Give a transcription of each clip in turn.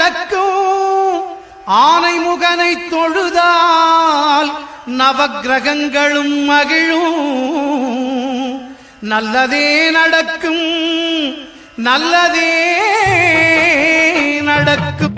நடக்கும். ஆனை முகனை தொழுதால் நவகிரகங்களும் மகிழும். நல்லதே நடக்கும் நல்லதே நடக்கும்.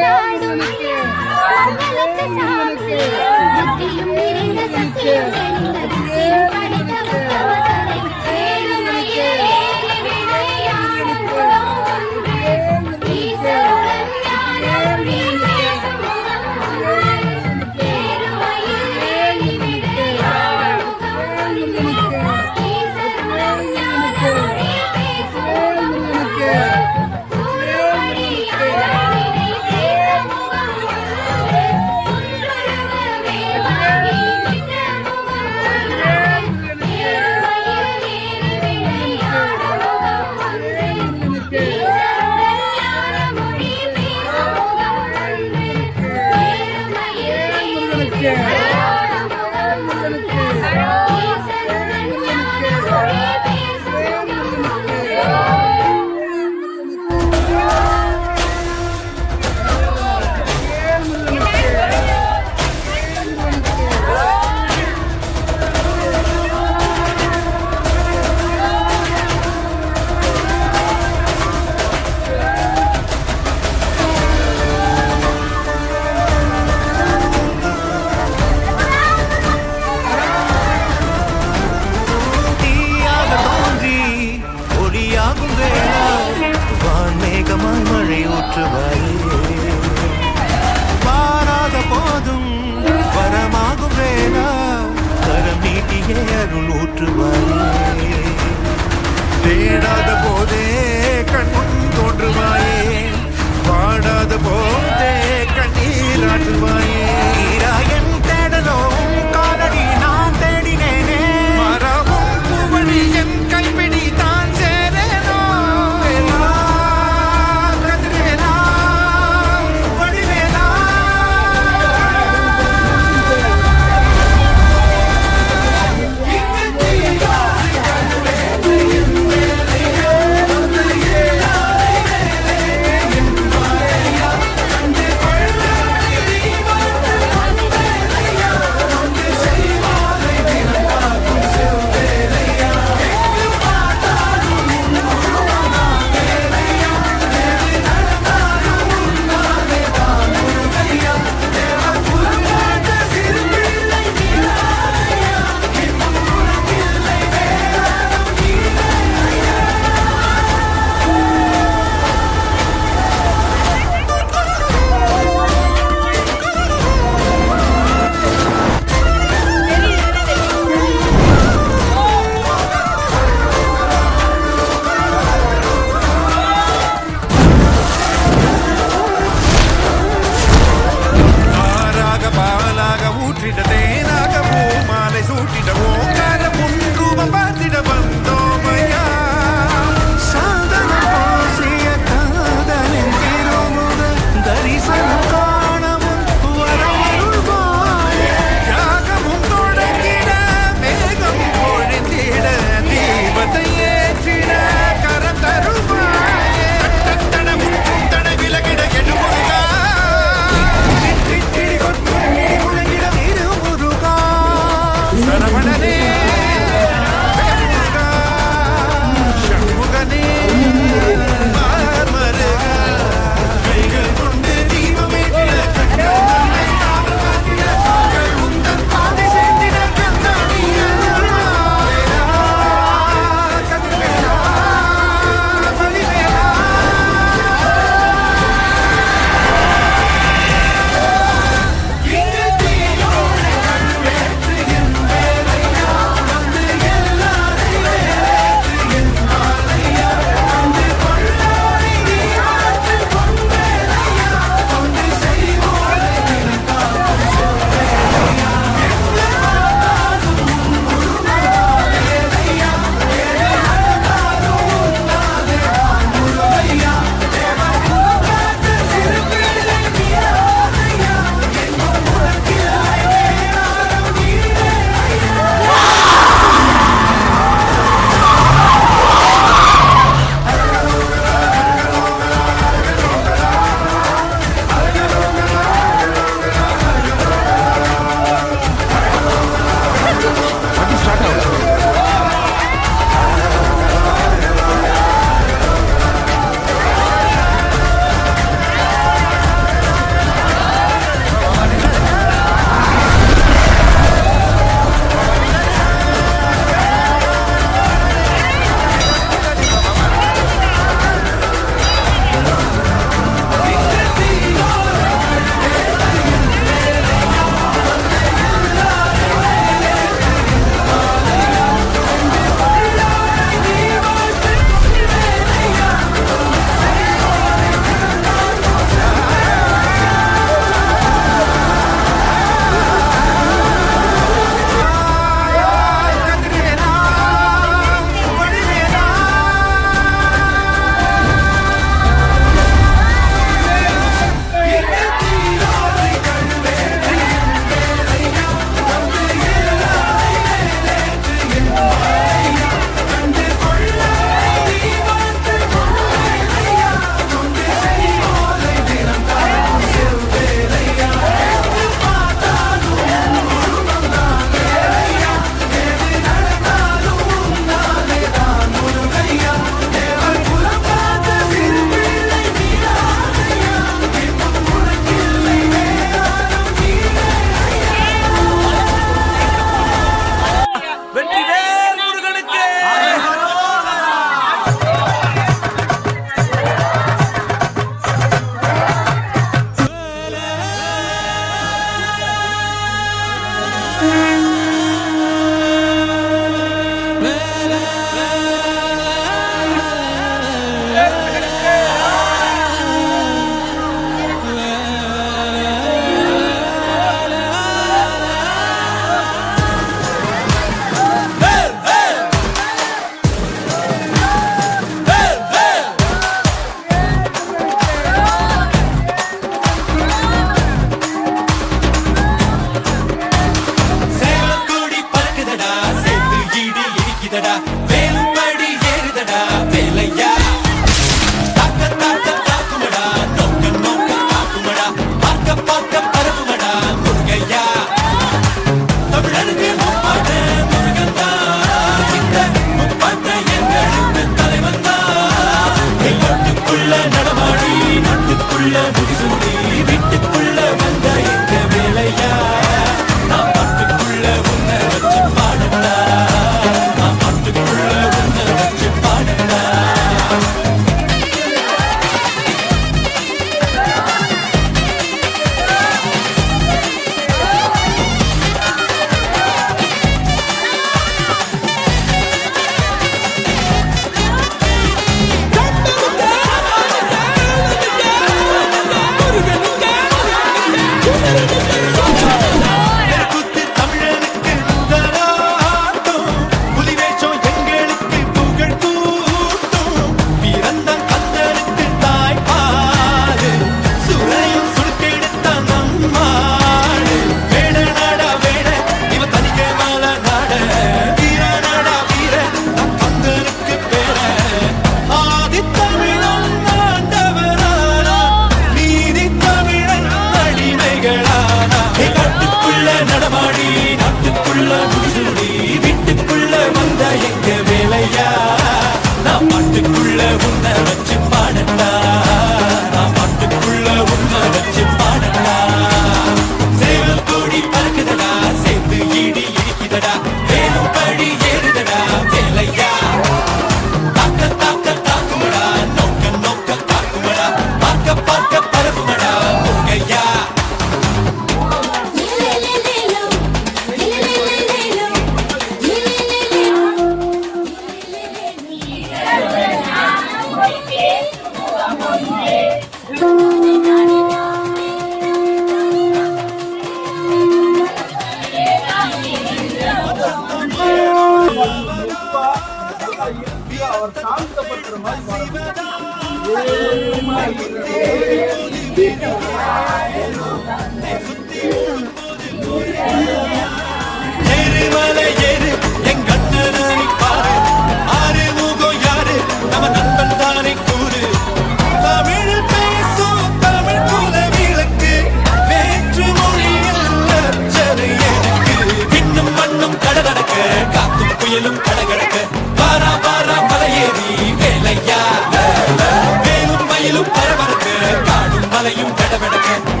Thank you.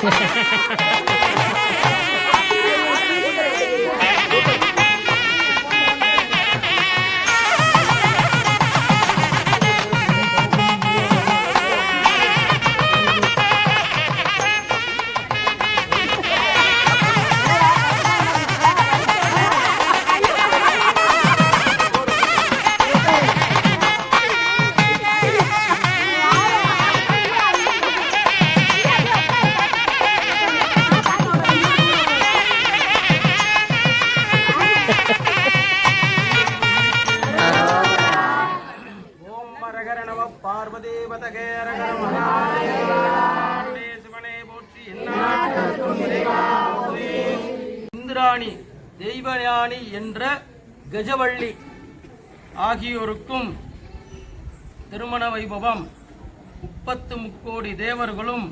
ハハハハ! நம பார்வதி பதகே ஹரஹர மகாதேவ சிவனே போற்றி எந்நாட்டவர்க்கும் இறைவா போற்றி. இந்திராணி தெய்வயானி என்ற கஜவள்ளி ஆகியோருக்கும் திருமண வைபவம். முப்பத்து முக்கோடி தேவர்களும்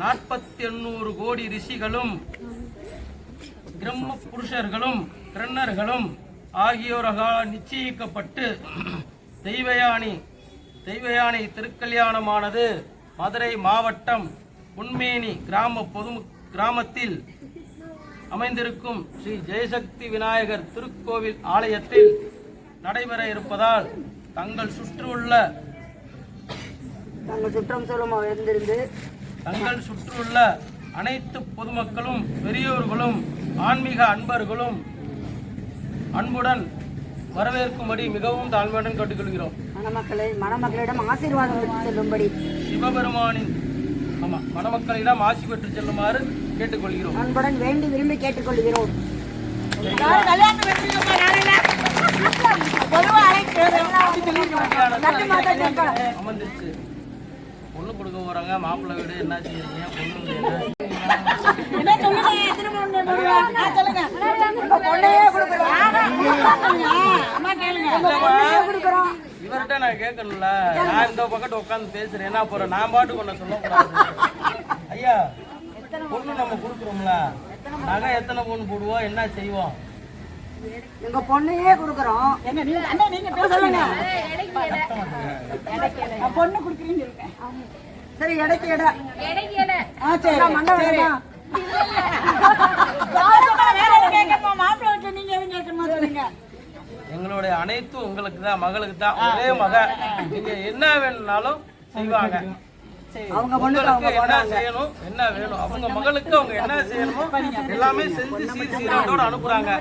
நாற்பத்தி எண்ணூறு கோடி ரிஷிகளும் பிரம்ம புருஷர்களும் கிரண்ணர்களும் ஆகியோரால் நிச்சயிக்கப்பட்டு தெய்வயானி தெய்வயானி திருக்கல்யாணமானது மதுரை மாவட்டம் உண்மேனி கிராம பொது கிராமத்தில் அமைந்திருக்கும் ஸ்ரீ ஜெயசக்தி விநாயகர் திருக்கோவில் ஆலயத்தில் நடைபெற இருப்பதால் தங்கள் சுற்றியுள்ள தங்கள் சுற்றம் சொல்லும் இருந்திருந்து தங்கள் சுற்றியுள்ள அனைத்து பொதுமக்களும் பெரியோர்களும் ஆன்மீக அன்பர்களும் அன்புடன் வரவேற்கும்படி மிகவும் தாழ்மையுடன் கேட்டுக்கொள்கிறோம். மணமக்களை மணமக்களிடம் ஆசீர்வாதம் பெற்று செல்லும்படி. சிவபெருமானின் ஆமா மணமக்களிடம் ஆசி பெற்று செல்லுமாறு கேட்டுக்கொள்கிறோம். அன்புடன் வேண்டி விரும்பி கேட்டுக்கொள்கிறோம். அமர்ந்துச்சு பொண்ணு கொடுக்க போறாங்க மாப்பிள்ளை வீடு என்ன செய்யறீங்க பொண்ணு வீடு என்ன இவர்கிட்ட நான் கேட்கணும்ல? நான் இந்த பக்கத்து உட்காந்து பேசுறேன் என்ன போறேன் நான் பாட்டு கொண்ட சொல்லக்கூடாது. ஐயா பொண்ணு நம்ம கொடுக்குறோம்ல. நகை எத்தனை பொண்ணு போடுவோம் என்ன செய்வோம்? எங்க பொண்ணையே கொடுக்குறோம். பொண்ணு கொடுக்குறீங்க சரி எடைக்கு எடை ஆ, சரி மண்டபம் எங்களுடைய அனைத்தும் உங்களுக்கு தான் மகளுக்கு தான் ஒரே மக. நீங்க என்ன வேணும்னாலும் செய்வாங்க. அவங்க பொண்ணுக்கு அவங்க உங்களுக்கு என்ன செய்யணும் என்ன வேணும் அவங்க மகளுக்கு அவங்க என்ன செய்யணுமோ எல்லாமே செஞ்சு சீர் சீரோட அனுப்புறாங்க.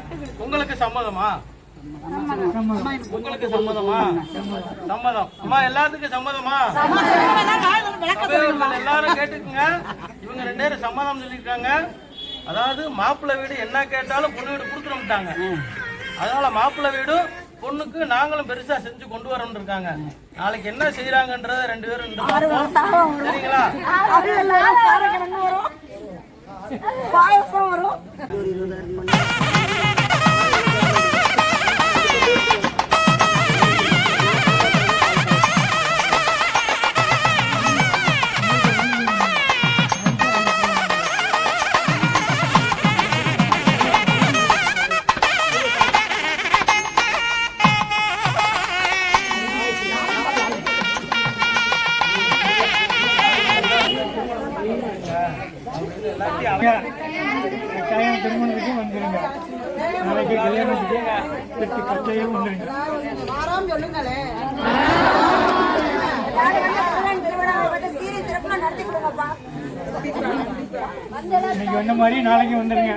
உங்களுக்கு சம்மதமா? உங்களுக்கு சம்மதமா? சம்மதம். அம்மா எல்லாத்துக்கும் சம்மதமா? எல்லாரும் கேட்டுக்குங்க. இவங்க ரெண்டு பேரும் சம்மதம் சொல்லியிருக்காங்க. அதாவது மாப்பிள்ளை வீடு என்ன கேட்டாலும் பொண்ணு வீடு கொடுத்துருட்டாங்க அதனால மாப்பிள்ளை வீடு பொண்ணுக்கு நாங்களும் பெருசா செஞ்சு கொண்டு வரோம்னு இருக்காங்க. நாளைக்கு என்ன செய்யறாங்கன்றத ரெண்டு பேரும். சரிங்களா? பாயசம் வரும். மாதிரி நாளைக்கு வந்துருங்க.